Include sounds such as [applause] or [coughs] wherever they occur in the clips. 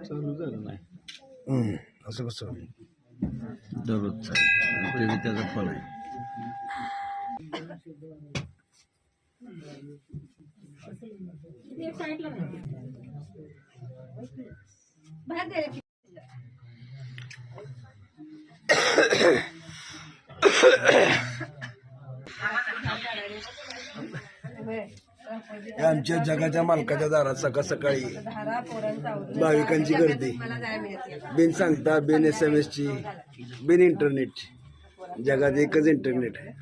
चालू झालं नाही असं कसं? दररोजचा आणि ते बी त्याचा फल आहे. [coughs] हे आमच्या जगाच्या मालकाच्या दारात सकाळ सकाळी भाविकांची गर्दी. बिन सांगता बिन एस एम एसची बिन इंटरनेटची. जगात एकच इंटरनेट आहे.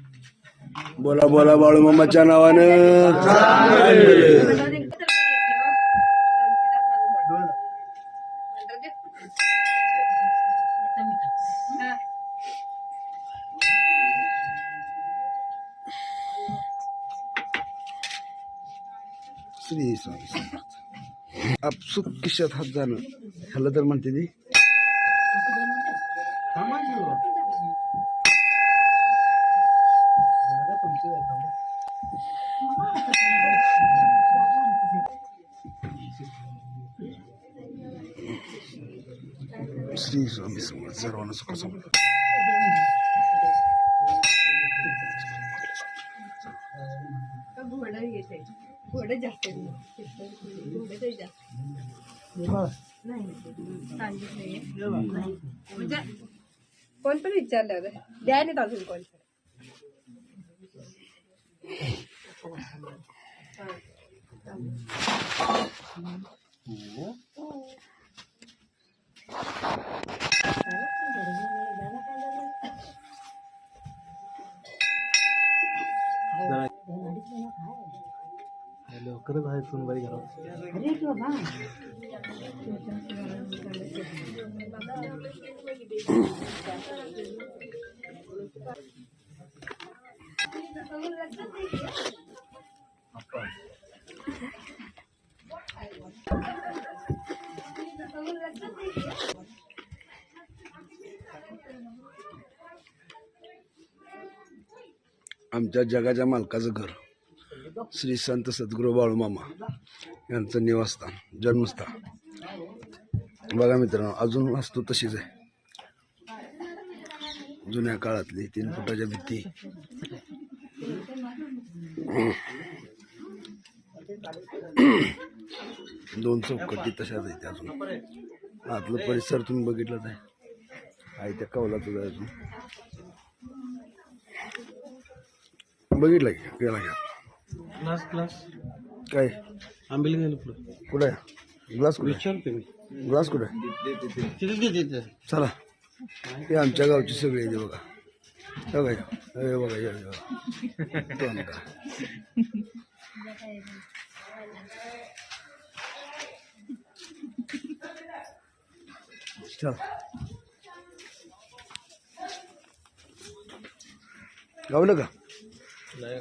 बोला बोला बाळूमामाच्या नावानं. श्री स्वामी समर्थ आपसुक किशात हात. जाणं ह्याला तर म्हणते ती. श्री स्वामी समर्थ सर्वांना सुख समर्थ. घोडं येते. थोडं जास्त घोडं जास्त. नाही सांगितलंय म्हणजे कोण पण विचारलं द्या नाही अजून कोण लवकरच आहे सुनबाई घरात. आमच्या जगाच्या मालकाचं घर. श्री संत सद्गुरू बाळूमामा यांचं निवासस्थान जन्मस्थान. बघा मित्रांनो अजून वास्तू तशीच आहे. जुन्या काळातली तीन फुटाच्या भीती. दोन चौकटी तशाच आहेत अजून. आतलं परिसर तुम्ही बघितलं आहे. आहे त्या कौलाचं आहे अजून. बघितलं की गेला घ्या क्लास क्लास काय? आंबेल गेलो पुढे. कुठे ग्लास कुठे विचारते मी. ग्लास कुठे? तिथे देते ते चला. हे आमच्या गावची सगळी आहे बघा. हे बघा हे बघा हे बघा. तो आमचा. चल. गावलं का? नाही.